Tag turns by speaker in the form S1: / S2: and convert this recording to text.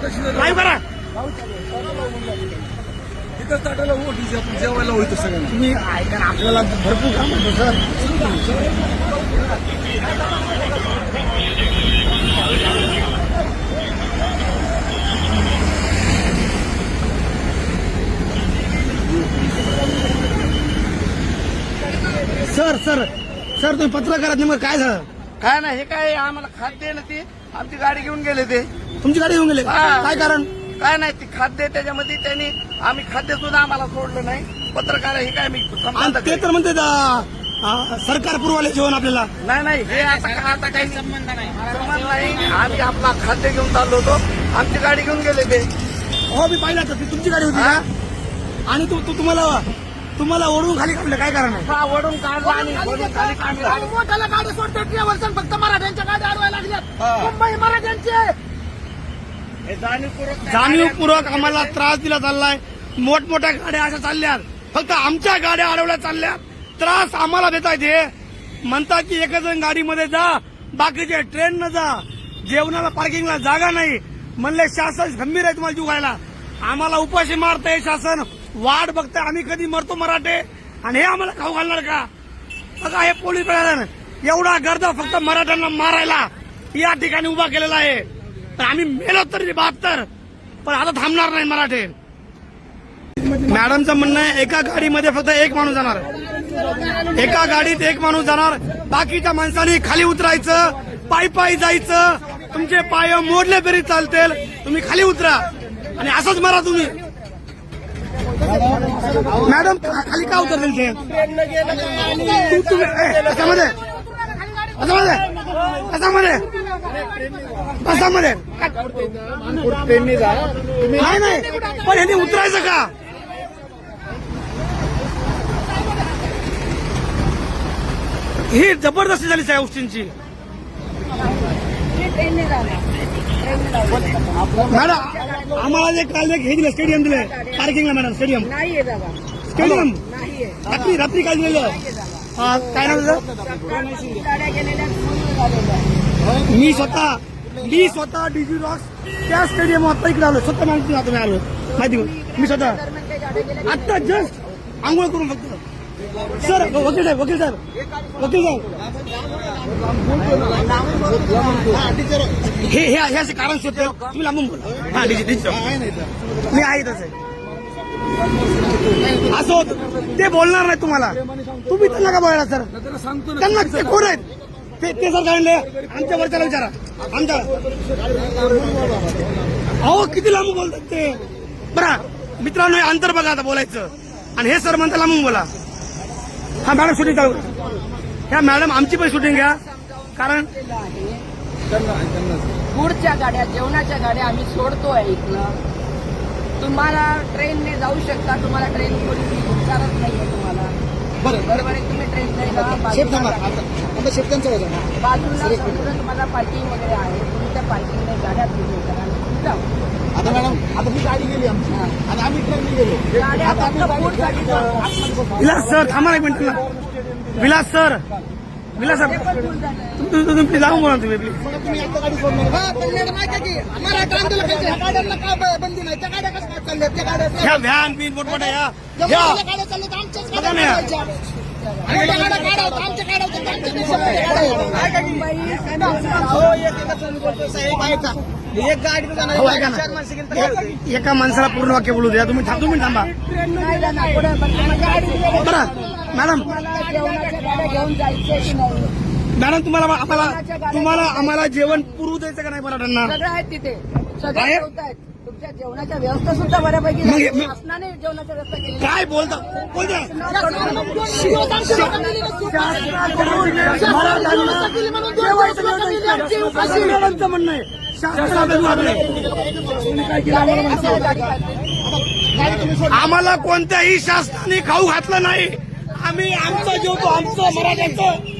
S1: नाही बरं तिथंच ताटाला हो डीजे आपण जेवायला होतो सगळ्यांना. तुम्ही ऐका आपल्याला भरपूर काम होतं सर. सर सर सर तुम्ही पत्रकारात नेमकं काय झालं?
S2: काय नाही हे काय आम्हाला खाद्य ना ते. आमची गाडी घेऊन गेले ते.
S1: तुमची गाडी येऊन गेले?
S2: हा.
S1: काय कारण?
S2: काय नाही ते खाद्य त्याच्यामध्ये त्यांनी आम्ही खाद्य सुद्धा आम्हाला सोडलं नाही. पत्रकार हे काय मी
S1: आणि
S2: संबंध
S1: ते तर म्हणते सरकार पुरवाले जेवण आपल्याला.
S2: नाही नाही हे आता आता काही संबंध नाही. संबंध नाही. आम्ही आपला खाद्य घेऊन चाललो होतो. आमची गाडी घेऊन गेले ते.
S1: हो मी पाहिलं तर ती तुमची गाडी होती? का? आणि तू तू- तुम्हाला तुम्हाला ओढून खाली काढलं काय कारण आहे?
S2: हा, वडून काढला आणि वडून खाली काढला.
S3: मोठ्याला गाडी फक्त मराठ्यांच्या गाड्या अडवायला लागल्यात.
S2: हा.
S3: मुंबई मराठ्यांचे.
S2: हे जाणीवपूर्वक
S1: जाणीवपूर्वक आम्हाला त्रास दिला चाललाय. मोठमोठ्या गाड्या अशा चालल्यात. फक्त आमच्या गाड्या अडवल्या चालल्यात. त्रास आम्हाला देता येते म्हणतात की एक जण गाडीमध्ये जा बाकीचे ट्रेन न जा. जेवणाला पार्किंगला जागा नाही. म्हणले शासन गंभीर आहे तुम्हाला जीव घायला आम्हाला उपाशी मारतंय शासन. वाट बघताय. आम्ही कधी मरतो मराठे? आणि हे आम्हाला खाऊ घालणार का? बघा हे पोलीस प्रशासन एवढा गर्द फक्त मराठ्यांना मारायला या ठिकाणी उभा केलेला आहे. तर आम्ही मेलो तरी बहात्तर पण आता थांबणार नाही मराठे. मॅडमचं म्हणणं आहे एका गाडीमध्ये फक्त एक माणूस जाणार. एका गाडीत एक माणूस जाणार. बाकीच्या माणसांनी खाली उतरायचं पायी पायी जायचं. तुमचे पाय मोडले तरी चालतील. तुम्ही खाली उतरा. आणि असंच मरा तुम्ही. मॅडम खाली का उतरले ते तू- तुम्ही ए, कशामध्ये? कशामध्ये? कशामध्ये? कशामध्ये? नाही नाही. पण ह्यांनी उतरायचं का? ही जबरदस्ती झाली त्या गोष्टींची मॅडम आम्हाला जे काल एक हे दिलं स्टेडियम दिलं पार्किंगला मॅडम स्टेडियम
S3: नाहीये दादा
S1: स्टेडियम
S3: नाहीये
S1: रात्री रात्री काय दिलेलं हा, काय नाव तुझं
S3: सकाळपासून गाड्या गेलेल्या सुरू झालेल्या
S1: मी स्वतः मी स्वतः डीजी रॉक्स त्या स्टेडियम आता इकडे आलो स्वतः माहिती आता मी आलो माहिती का? मी स्वतः
S3: दरम्यान काही गाड्या गेल्या
S1: आता जस्ट आंघोळ करून फक्त सर वकील साहेब वकील साहेब. वकील साहेब. हे हे हे असे कारण शोधते. तुम्ही लांबून बोला. हा मी आहे तसं असं होत. ते बोलणार नाही तुम्हाला. तुम्ही त्यांना का बोलायला सर. त्यांना ते कोण आहेत? ते ते सर काढले. आमच्या वरच्याला विचारा. आमच्या अहो किती लांब बोलतात ते? बरं मित्रांनो अंतर बघा आता बोलायचं. आणि हे सर म्हणता लांबून बोला. हा मॅडम शूटिंग चालू. करा. ह्या मॅडम आमची पण शूटिंग घ्या. कारण
S3: पुढच्या गाड्या जेवणाच्या गाड्या आम्ही सोडतोय इथनं. तुम्हाला ट्रेनने जाऊ शकता तुम्हाला ट्रेन कोणी विचारत नाहीये तुम्हाला. बरोबर आहे तुम्ही ट्रेनने जा बाजूला तुम्हाला पार्किंग वगैरे आहे तुम्ही त्या पार्किंगने गाड्या फिरून करा आणि तुम्ही जा.
S4: आता मॅडम आता ही गाडी गेली आमची आणि आम्ही ट्रेनने गेलो.
S1: विलास सर थांबा एक मिनिट ना. विलास सर. विलास सर. तुम्ही तुम्ही प्लीज लांबून बोला तुम्ही प्लीज
S4: तुम्ही आता गाडी सोडणार
S3: हा, माहिती की गाड्यांना का बंदी नाही? त्या गाड्या कसं काय चालल्या त्या गाड्या
S1: ह्या व्हॅन बिन मोठमोठ्या या.
S3: गाड्या चालल्या आमच्याच गाड्या
S4: एक
S1: माणसाला पूर्ण वाक्य बोलू द्या. तुम्ही थांब तुम्ही थांबा. बरं. मॅडम. मॅडम तुम्हाला आम्हाला तुम्हाला आम्हाला जेवण पुरू द्यायचं का नाही मराठ्यांना
S3: सगळं आहेत तिथे. जेवणाच्या व्यवस्था सुद्धा बऱ्यापैकी शासनाने जेवणाची व्यवस्था केली
S1: काय बोलता? बोलता. म्हणणं आहे. आम्हाला कोणत्याही शासनाने खाऊ घातलं नाही. आम्ही आमचं जेवतो आमचं मराठ्याचं.